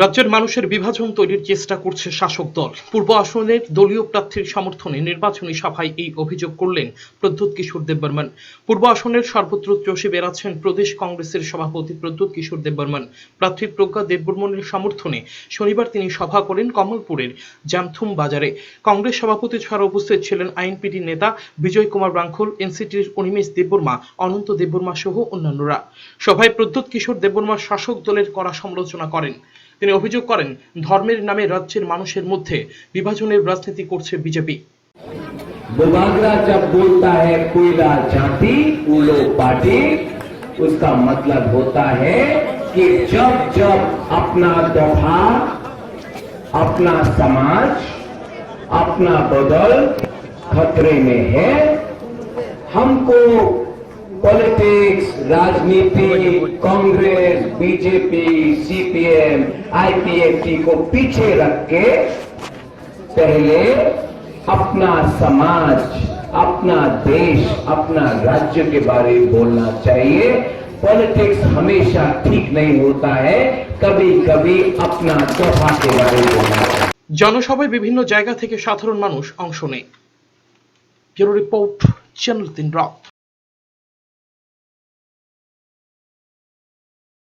রাজ্যের মানুষের বিভাজন তৈরির চেষ্টা করছে শাসক দল। পূর্ব আসনের দলীয় প্রার্থীর সমর্থনে নির্বাচনী সভায় এই অভিযোগ করলেন প্রদ্যুৎ কিশোর দেববর্মন। পূর্ব আসনের সর্বত্র চষে বেড়াচ্ছেন প্রদেশ কংগ্রেসের সভাপতি প্রদ্যুৎ কিশোর দেববর্মন। প্রার্থী প্রজ্ঞা দেববর্মনের সমর্থনে শনিবার তিনি সভা করেন কমলপুরের জামথুম বাজারে। কংগ্রেস সভাপতি ছাড়া উপস্থিত ছিলেন আইনপিটি নেতা বিজয় কুমার রাঙ্খল, এনসিটির অনিমেষ দেববর্মা, অনন্ত দেববর্মা সহ অন্যান্যরা। সভায় প্রদ্যুৎ কিশোর দেববর্মা শাসক দলের কড়া সমালোচনা করেন। তিনি অভিযোগ করেন ধর্মের নামে রাজ্যের মানুষের মধ্যে বিভাজনের রাজনীতি করছে বিজেপি बुबागरा जब बोलता है कोयला जाति उलो पार्टी उसका मतलब होता है कि जब जब अपना दफा अपना समाज अपना बदल खतरे में है हमको पॉलिटिक्स राजनीति कांग्रेस बीजेपी सीपीएम आईपीएफटी को पीछे रख के पहले अपना समाज अपना देश अपना राज्य के बारे में बोलना चाहिए पॉलिटिक्स हमेशा ठीक नहीं होता है कभी कभी अपना दफा के बारे में बोलना चाहिए জনসভায় বিভিন্ন জায়গা থেকে সাধারণ মানুষ অংশ নেয় ব্যুরো রিপোর্ট চ্যানেল তিন রাত